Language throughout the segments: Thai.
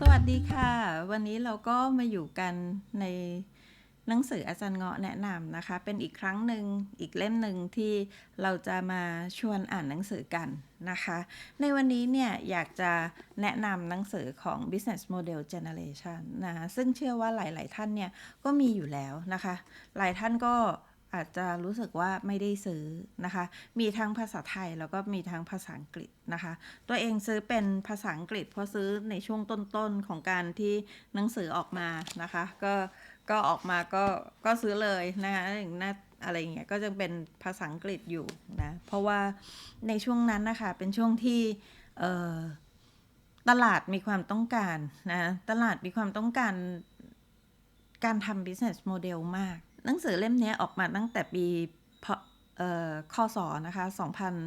สวัสดีค่ะ วันนี้เราก็มาอยู่กันในหนังสืออาจารย์เงาะแนะนำนะคะ เป็นอีกครั้งหนึ่งอีกเล่มหนึ่งที่เราจะมาชวนอ่านหนังสือกันนะคะ ในวันนี้เนี่ยอยากจะแนะนำหนังสือของ Business Model Generation นะะซึ่งเชื่อว่าหลาย ๆ ท่านเนี่ยก็มีอยู่แล้วนะคะ หลายท่านก็ อาจจะรู้สึกว่าไม่ได้ซื้อนะคะ มีทั้งภาษาไทยแล้วก็มีทั้งภาษาอังกฤษนะคะ ตัวเองซื้อเป็นภาษาอังกฤษ เพราะซื้อในช่วงต้นๆของการที่หนังสือออกมานะคะ ก็ก็ออกมาก็ก็ซื้อเลยนะคะอย่างน่าอะไรอย่างเงี้ยก็จะเป็นภาษาอังกฤษอยู่นะเพราะว่าในช่วงนั้นนะคะเป็นช่วงที่ตลาดมีความต้องการนะตลาดมีความต้องการการทำ business model มาก หนังสือเล่มนี้ออกมาตั้งแต่ปีพเอ่อคศนะคะ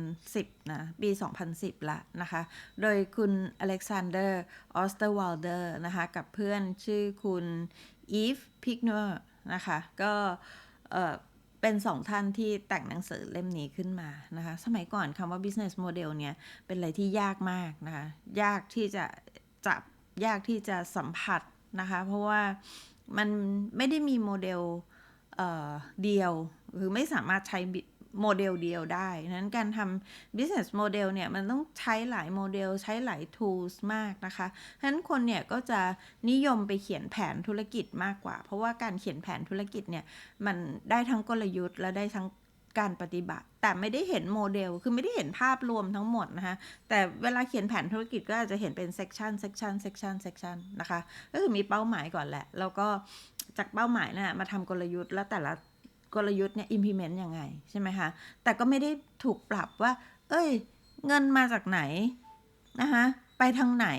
2010 นะ ปี 2010 ละนะคะ โดยคุณอเล็กซานเดอร์ ออสเตอร์วอลเดอร์นะคะ กับเพื่อนชื่อคุณอีฟ พิกเนอร์นะคะ ก็เอ่อเป็นสองท่านที่แต่งหนังสือเล่มนี้ขึ้นมานะคะ สมัยก่อนคำว่า business model เนี่ย เป็นอะไรที่ยากมากนะคะ ยากที่จะจับ ยากที่จะสัมผัสนะคะ เพราะว่ามันไม่ได้มีโมเดล เเดียวหรือไม่สามารถใช้โมเดลเดียวได้นั้นการทำ business model เนี่ยมันต้องใช้หลายโมเดลใช้หลาย tools มากนะคะฉะนั้นคนเนี่ยก็จะนิยมไปเขียนแผนธุรกิจมากกว่า เพราะว่าการเขียนแผนธุรกิจเนี่ยมันได้ทั้งกลยุทธ์และได้ทั้ง การปฏิบัติ แต่ไม่ได้เห็นโมเดล คือไม่ได้เห็นภาพรวมทั้งหมดนะคะ แต่เวลาเขียนแผนธุรกิจก็อาจจะเห็นเป็นเซกชันเซกชันเซกชันเซกชันนะคะ ก็คือมีเป้าหมายก่อนแหละ แล้วก็จากเป้าหมายนะ่ะมาทำกลยุทธ์แล้วแต่ละกลยุทธ์เนี่ย implement ยังไง ใช่ไหมคะ แต่ก็ไม่ได้ถูกปรับว่า เอ้ย เงินมาจากไหนนะคะไปทางไหน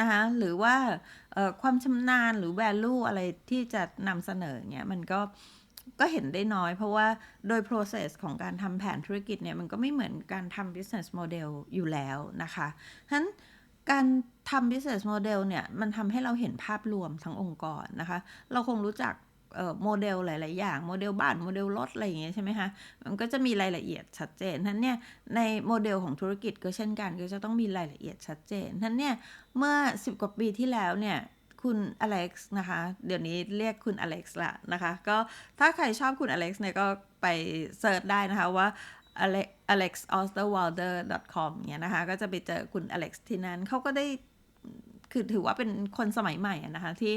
นะคะหรือว่าความชำนาญหรือ value อะไรที่จะนำเสนอเนี่ยมันก็ ก็เห็นได้น้อย เพราะว่าโดย process ของการทำแผนธุรกิจเนี่ย มันก็ไม่เหมือนการทำ business model อยู่แล้วนะคะฉะนั้นการทำ business model เนี่ย มันทำให้เราเห็นภาพรวมทั้งองค์กรนะคะ เราคงรู้จักโมเดลหลาย ๆ อย่าง โมเดลบ้าน โมเดลรถ อะไรอย่างเงี้ยใช่ไหมคะ มันก็จะมีรายละเอียดชัดเจนทั้นเนี่ย ในโมเดลของธุรกิจก็เช่นกัน ก็จะต้องมีรายละเอียดชัดเจนทั้นเนี่ย เมื่อ 10 กว่าปีที่แล้วเนี่ย คุณอเล็กซ์นะคะ เดี๋ยวนี้เรียกคุณอเล็กซ์ละนะคะ ก็ถ้าใครชอบคุณอเล็กซ์เนี่ยก็ไปเซิร์ชได้นะคะว่า alexosterwalder.com เนี่ยนะคะ ก็จะไปเจอคุณอเล็กซ์ที่นั้นเขาก็ได้คือถือว่าเป็นคนสมัยใหม่นะคะที่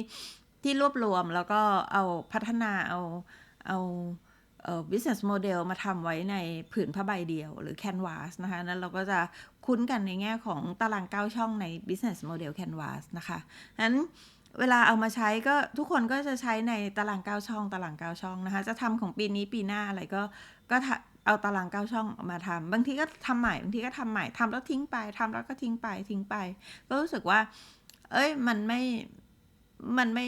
ที่รวบรวมแล้วก็เอาพัฒนาเอาเอาเอ่อ business model มาทำไว้ในผืนผ้าใบเดียวหรือ canvas นะคะ นั้นเราก็จะคุ้นกันในแง่ของตารางเก้าช่องใน business model canvas นะคะนั้น เวลาเอามาใช้ก็ทุกคนก็จะใช้ในตารางเก้าช่องตารางเก้าช่องนะคะ จะทำของปีนี้ปีหน้าอะไรก็ก็เอาตารางเก้าช่องมาทำบางทีก็ทำใหม่บางทีก็ทำใหม่ทำแล้วทิ้งไปทำแล้วก็ทิ้งไปทิ้งไป ก็รู้สึกว่า เอ้ยมันไม่มันไม่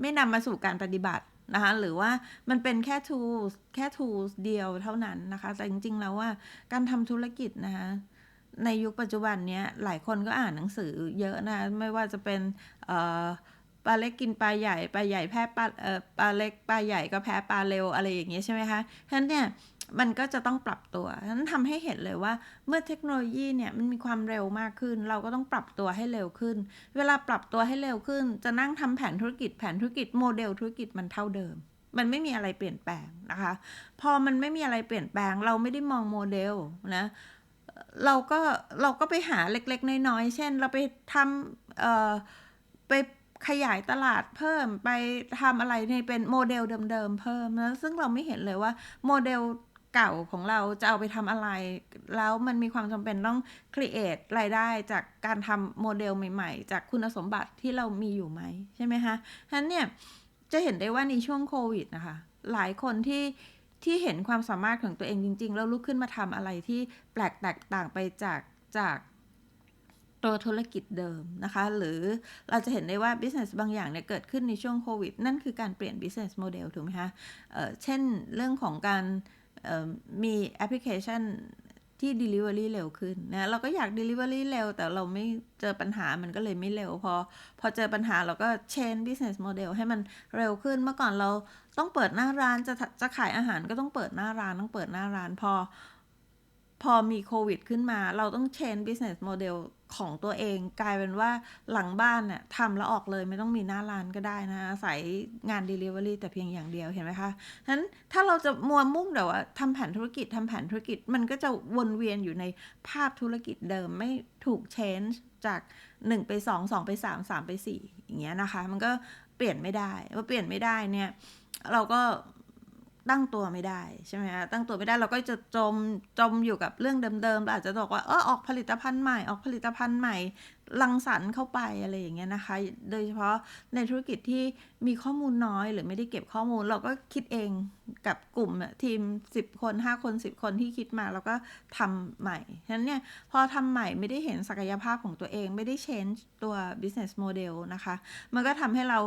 ไม่นำมาสู่การปฏิบัตินะคะหรือว่ามันเป็นแค่ tools แค่ tools เดียวเท่านั้นนะคะ แต่จริง ๆ แล้วว่าการทำธุรกิจนะคะในยุคปัจจุบันนี้หลายคนก็อ่านหนังสือเยอะนะ ไม่ว่าจะเป็น ปลาเล็กกินปลาใหญ่ปลาใหญ่แพ้ปลาเอ่อปลาเล็กปลาใหญ่ก็แพ้ปลาเร็วอะไรอย่างเงี้ยใช่ไหมคะฉะนั้นเนี่ยมันก็จะต้องปรับตัวนั้นทำให้เห็นเลยว่าเมื่อเทคโนโลยีเนี่ยมันมีความเร็วมากขึ้น เราก็ต้องปรับตัวให้เร็วขึ้น เวลาปรับตัวให้เร็วขึ้น จะนั่งทำแผนธุรกิจแผนธุรกิจโมเดลธุรกิจมันเท่าเดิม มันไม่มีอะไรเปลี่ยนแปลงนะคะ พอมันไม่มีอะไรเปลี่ยนแปลง เราไม่ได้มองโมเดลนะเราก็เราก็ไปหาเล็กๆน้อยๆเช่น เราไปทำเอ่อไป ขยายตลาดเพิ่มไปทำอะไรในเป็นโมเดลเดิมๆเพิ่มนะซึ่งเราไม่เห็นเลยว่าโมเดลเก่าของเราจะเอาไปทำอะไร แล้วมันมีความจำเป็นต้อง create รายได้จากการทำโมเดลใหม่ๆ จากคุณสมบัติที่เรามีอยู่ไหมใช่ไหมคะฉะนั้นเนี่ยจะเห็นได้ว่าในช่วงโควิดนะคะ หลายคนที่ที่เห็นความสามารถของตัวเองจริง ๆ แล้วลุกขึ้นมาทำอะไรที่แปลกแตกต่างไปจากจาก ตัวธุรกิจเดิมนะคะ หรือเราจะเห็นได้ว่า business บางอย่างเนี่ยเกิดขึ้นในช่วงโควิด นั่นคือการเปลี่ยน business model ถูกไหมคะเเช่นเรื่องของการมีแอปพลิเคชันที่ Delivery เร็วขึ้นนะเราก็อยาก Delivery เร็ว แต่เราไม่เจอปัญหามันก็เลยไม่เร็ว พอ พอเจอปัญหาเราก็ change business model ให้มันเร็วขึ้นเมื่อก่อนเราต้องเปิดหน้าร้านจะจะขายอาหารก็ต้องเปิดหน้าร้านต้องเปิดหน้าร้านพอพอมีโควิดขึ้นมา เราต้อง change business model ของตัวเองกลายเป็นว่าหลังบ้านเนี่ยทำแล้วออกเลยไม่ต้องมีหน้าร้านก็ได้นะอาศัยงาน Delivery แต่เพียงอย่างเดียวเห็นไหมคะฉะนั้นถ้าเราจะมัวมุ่งแต่ว่าทำแผนธุรกิจทำแผนธุรกิจมันก็จะวนเวียนอยู่ในภาพธุรกิจเดิมไม่ถูก change จาก 1 ไป 2 2 ไป 3 3 ไป 4 อย่างเงี้ยนะคะ มันก็เปลี่ยนไม่ได้พอเปลี่ยนไม่ได้เนี่ยเราก็ ตั้งตัวไม่ได้ใช่ไหมคะตั้งตัวไม่ได้เราก็จะจมจมอยู่กับเรื่องเดิมๆเราอาจจะบอกว่าเออออกผลิตภัณฑ์ใหม่ออกผลิตภัณฑ์ใหม่รังสรรค์เข้าไปอะไรอย่างเงี้ยนะคะ โดยเฉพาะในธุรกิจที่มีข้อมูลน้อยหรือไม่ได้เก็บข้อมูล เราก็คิดเองกับกลุ่มทีม 10 คน 5 คน 10 คนที่คิดมาแล้วก็ทำใหม่ฉะนั้นเนี่ยพอทำใหม่ไม่ได้เห็นศักยภาพของตัวเองไม่ได้ change ตัว business model นะคะ มันก็ทำให้เรา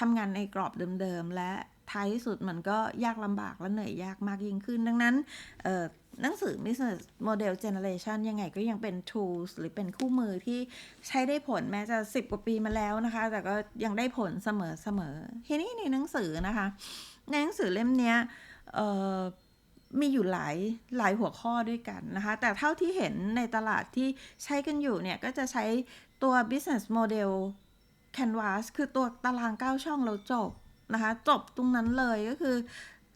ทำงานในกรอบเดิมๆและ ท้ายที่สุดมันก็ยากลำบากและเหนื่อยยากมากยิ่งขึ้น ดังนั้นหนังสือ business model generation ยังไงก็ยังเป็น tools หรือเป็นคู่มือที่ใช้ได้ผลแม้จะ 10 กว่าปีมาแล้วนะคะ แต่ก็ยังได้ผลเสมอเสมอทีนี้ในหนังสือนะคะ ในหนังสือเล่มนี้มีอยู่หลายหลายหัวข้อด้วยกันนะคะ แต่เท่าที่เห็นในตลาดที่ใช้กันอยู่เนี่ย ก็จะใช้ตัว business model canvas คือตัวตาราง 9 ช่องเราจบ นะคะจบตรงนั้นเลยก็คือ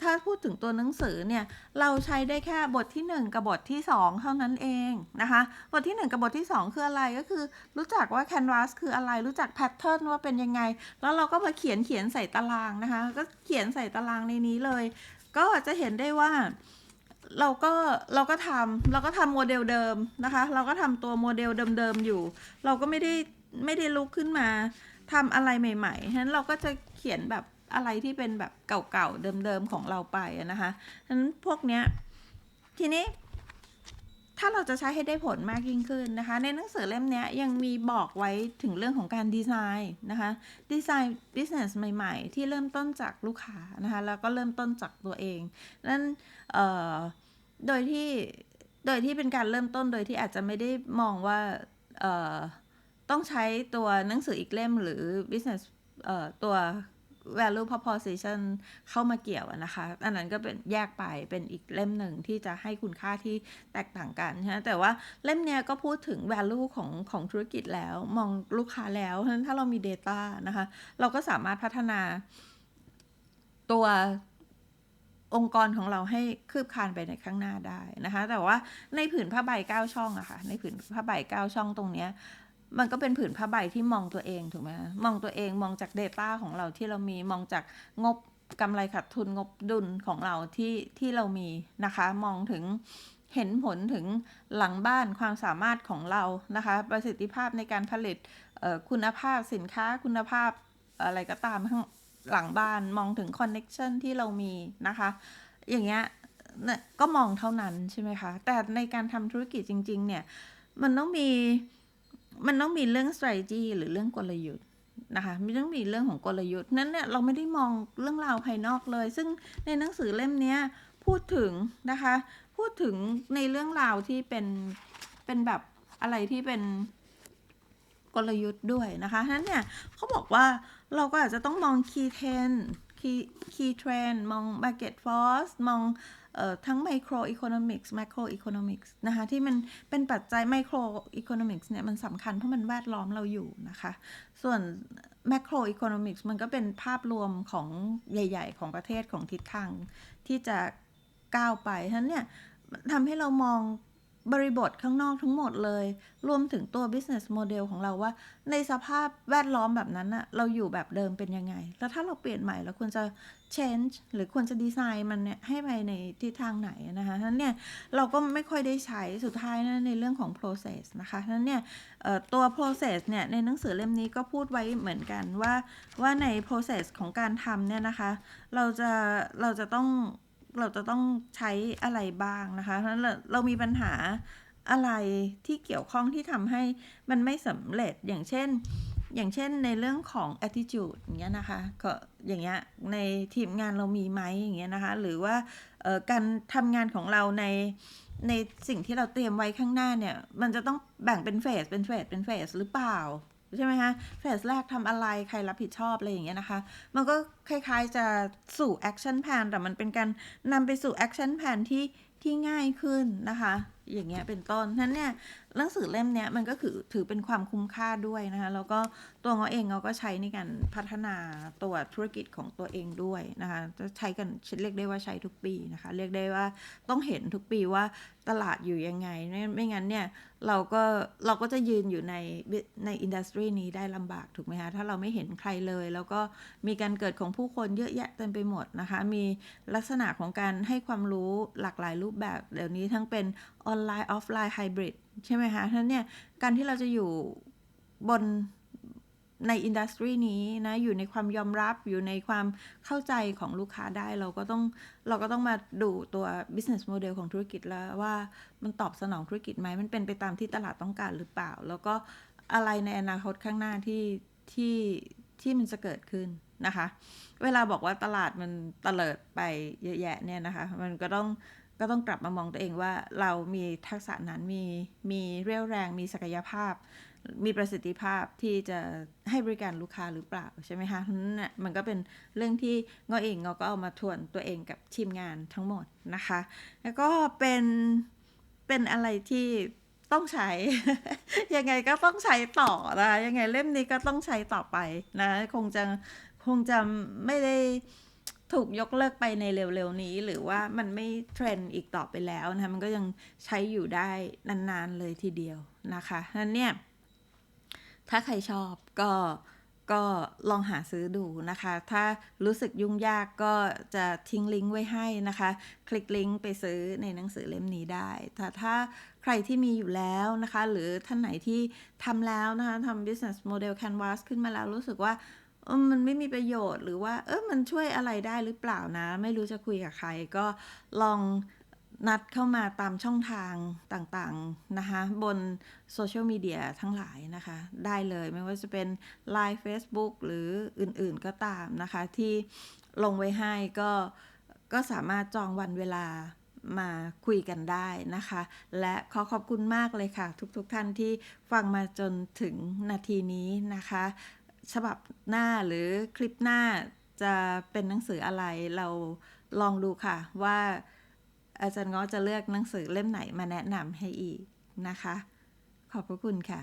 ถ้าพูดถึงตัวหนังสือเนี่ยเราใช้ได้แค่บทที่ 1 กับบทที่ 2 เท่านั้นเองนะคะบทที่ 1 กับบทที่ 2 คืออะไรก็คือ รู้จักว่า canvas คืออะไรรู้จัก pattern ว่าเป็นยังไง แล้วเราก็มาเขียนเขียนใส่ตารางนะคะก็เขียนใส่ตารางในนี้เลย ก็จะเห็นได้ว่าเราก็เราก็ทำเราก็ทำโมเดลเดิมนะคะ เราก็ทำตัวโมเดลเดิมๆอยู่ เราก็ไม่ได้ไม่ได้ลุกขึ้นมาทำอะไรใหม่ๆฉะนั้นเราก็จะเขียนแบบ อะไรที่เป็นแบบเก่าๆเดิมๆของเราไปนะคะฉะนั้นพวกเนี้ยทีนี้ ถ้าเราจะใช้ให้ได้ผลมากยิ่งขึ้นนะคะ ในหนังสือเล่มนี้ยังมีบอกไว้ถึงเรื่องของการดีไซน์นะคะดีไซน์ business ใหม่ๆ ที่เริ่มต้นจากลูกค้านะคะแล้วก็เริ่มต้นจากตัวเองนั่นโดยที่โดยที่เป็นการเริ่มต้นโดยที่อาจจะไม่ได้มองว่าต้องใช้ตัวหนังสืออีกเล่มหรือ business เอ่อตัว value proposition เข้ามาเกี่ยวนะคะ อันนั้นก็เป็นแยกไปเป็นอีกเล่มหนึ่งที่จะให้คุณค่าที่แตกต่างกันนะแต่ว่าเล่มเนี้ยก็พูดถึง value ของของธุรกิจแล้ว มองลูกค้าแล้วเพราะฉะนั้นถ้าเรามี data นะคะ เราก็สามารถพัฒนาตัวองค์กรของเราให้คืบคลานไปในข้างหน้าได้นะคะ แต่ว่าในผืนผ้าใบเก้าช่องอะค่ะในผืนผ้าใบเก้าช่องตรงเนี้ย มันก็เป็นผืนผ้าใบที่มองตัวเองถูกไหมคะมองตัวเองมองจาก Data ของเราที่เรามีมองจากงบกำไรขาดทุนงบดุลของเราที่ที่เรามีนะคะ มองถึงเห็นผลถึงหลังบ้านความสามารถของเรานะคะ ประสิทธิภาพในการผลิตคุณภาพสินค้าคุณภาพอะไรก็ตามข้างหลังบ้านมองถึงคอนเน็ชันที่เรามีนะคะ อย่างเงี้ยก็มองเท่านั้นใช่ไหมคะ แต่ในการทำธุรกิจจริง ๆ เนี่ย มันต้องมี มันต้องมีเรื่อง strategy หรือเรื่องกลยุทธ์นะคะมันต้องมีเรื่องของกลยุทธ์นั้นเนี่ยเราไม่ได้มองเรื่องราวภายนอกเลย ซึ่งในหนังสือเล่มนี้พูดถึงนะคะ พูดถึงในเรื่องราวที่เป็นเป็นแบบอะไรที่เป็นกลยุทธ์ด้วยนะคะนั้นเนี่ยเขาบอกว่าเราก็อาจจะต้องมอง key trend key trend มอง market force มองออทั้ง micro economics macro economics นะคะที่มันเป็นปัจจัย micro economics เนี่ยมันสำคัญเพราะมันแวดล้อมเราอยู่นะคะ ส่วน macro economics มันก็เป็นภาพรวมของใหญ่ ๆ ของประเทศของทิศทางที่จะก้าวไปฉะนั้นเนี่ยทำให้เรามอง บริบทข้างนอกทั้งหมดเลย รวมถึงตัว business model ของเราว่า ในสภาพแวดล้อมแบบนั้นอะเราอยู่แบบเดิมเป็นยังไง แล้วถ้าเราเปลี่ยนใหม่เราควรจะ change หรือควรจะดีไซน์มันเนี่ยให้ไปในทิศทางไหนนะคะนั้นเนี่ยเราก็ไม่ค่อยได้ใช้สุดท้ายนะในเรื่องของ process นะคะนั้นเนี่ยตัว process เนี่ยในหนังสือเล่มนี้ก็พูดไว้เหมือนกันว่าว่าใน process ของการทำเนี่ยนะคะ เราจะเราจะต้อง เราจะต้องใช้อะไรบ้างนะคะเพราะฉะนั้นเราเรามีปัญหาอะไรที่เกี่ยวข้องที่ทำให้มันไม่สำเร็จอย่างเช่น อย่างเช่นในเรื่องของ attitude อย่างเงี้ยนะคะก็อย่างเงี้ยในทีมงานเรามีไหมอย่างเงี้ยนะคะ หรือว่าการทำงานของเราในในสิ่งที่เราเตรียมไว้ข้างหน้าเนี่ย มันจะต้องแบ่งเป็นเฟสเป็นเฟสเป็นเฟสหรือเปล่า ใช่ไหมคะเฟสแรกทำอะไรใครรับผิดชอบอะไรอย่างเงี้ยนะคะ มันก็คล้ายๆจะสู่แอคชั่นแผนแต่มันเป็นการนำไปสู่แอคชั่นแผนที่ที่ง่ายขึ้นนะคะอย่างเงี้ยเป็นต้นนั้นเนี่ยหนังสือเล่มเนี้ยมันก็คือถือเป็นความคุ้มค่าด้วยนะคะแล้วก็ตัวเงอเองเราก็ใช้ในการพัฒนาตัวธุรกิจของตัวเองด้วยนะคะจะใช้กันเรียกได้ว่าใช้ทุกปีนะคะเรียกได้ว่าต้องเห็นทุกปีว่าตลาดอยู่ยังไงไม่ไม่งั้นเนี่ยเราก็เราก็จะยืนอยู่ในในอินดัสทรีนี้ได้ลำบากถูกไหมคะถ้าเราไม่เห็นใครเลย แล้วก็มีการเกิดของผู้คนเยอะแยะเต็มไปหมดนะคะมีลักษณะของการให้ความรู้หลากหลายรูปแบบเดี๋ยวนี้ทั้งเป็นออนไลน์ออฟไลน์ไฮบริดใช่ไหมคะท่านเนี่ย การที่เราจะอยู่บนในอินดัสทรีนี้นะอยู่ในความยอมรับอยู่ในความเข้าใจของลูกค้าได้เราก็ต้องเราก็ต้องมาดูตัว business model ของธุรกิจแล้วว่ามันตอบสนองธุรกิจไหมมันเป็นไปตามที่ตลาดต้องการหรือเปล่า แล้วก็อะไรในอนาคตข้างหน้าที่ที่ที่มันจะเกิดขึ้นนะคะ เวลาบอกว่าตลาดมันเตลิดไปเยอะแยะเนี่ยนะคะ มันก็ต้อง ก็ต้องกลับมามองตัวเองว่าเรามีทักษะนั้นมีมีเรี่ยวแรง มีศักยภาพ มีประสิทธิภาพที่จะให้บริการลูกค้าหรือเปล่าใช่ไหมคะนั่นน่ะมันก็เป็นเรื่องที่งอเองงอก็เอามาทวนตัวเองกับทีมงานทั้งหมดนะคะ แล้วก็เป็นเป็นอะไรที่ต้องใช้ ยังไงก็ต้องใช้ต่อนะยังไงเล่มนี้ก็ต้องใช้ต่อไปนะ คงจะคงจะไม่ได้ ถูกยกเลิกไปในเร็วๆนี้ หรือว่ามันไม่เทรนด์อีกต่อไปแล้วนะคะมันก็ยังใช้อยู่ได้นานๆเลยทีเดียวนะคะนั้นเนี่ย ถ้าใครชอบก็ก็ลองหาซื้อดูนะคะ ถ้ารู้สึกยุ่งยากก็จะทิ้งลิงก์ไว้ให้นะคะ คลิกลิงก์ไปซื้อในหนังสือเล่มนี้ได้ แต่ถ้าใครที่มีอยู่แล้วนะคะ หรือท่านไหนที่ทำแล้วนะคะทำ business model canvas ขึ้นมาแล้วรู้สึกว่า มันไม่มีประโยชน์หรือว่า เออมันช่วยอะไรได้หรือเปล่านะ ไม่รู้จะคุยกับใคร ก็ลองนัดเข้ามาตามช่องทางต่างๆนะคะ บนโซเชียลมีเดียทั้งหลายนะคะ ได้เลยไม่ว่าจะเป็น Line Facebook หรืออื่นๆก็ตามนะคะ ที่ลงไว้ให้ก็ก็สามารถจองวันเวลามาคุยกันได้นะคะ และขอขอบคุณมากเลยค่ะ ทุกๆทท่านที่ฟังมาจนถึงนาทีนี้นะคะ ฉบับหน้าหรือคลิปหน้าจะเป็นหนังสืออะไรเราลองดูค่ะ ว่าอาจารย์ง้อจะเลือกหนังสือเล่มไหนมาแนะนำให้อีกนะคะ ขอบพระคุณค่ะ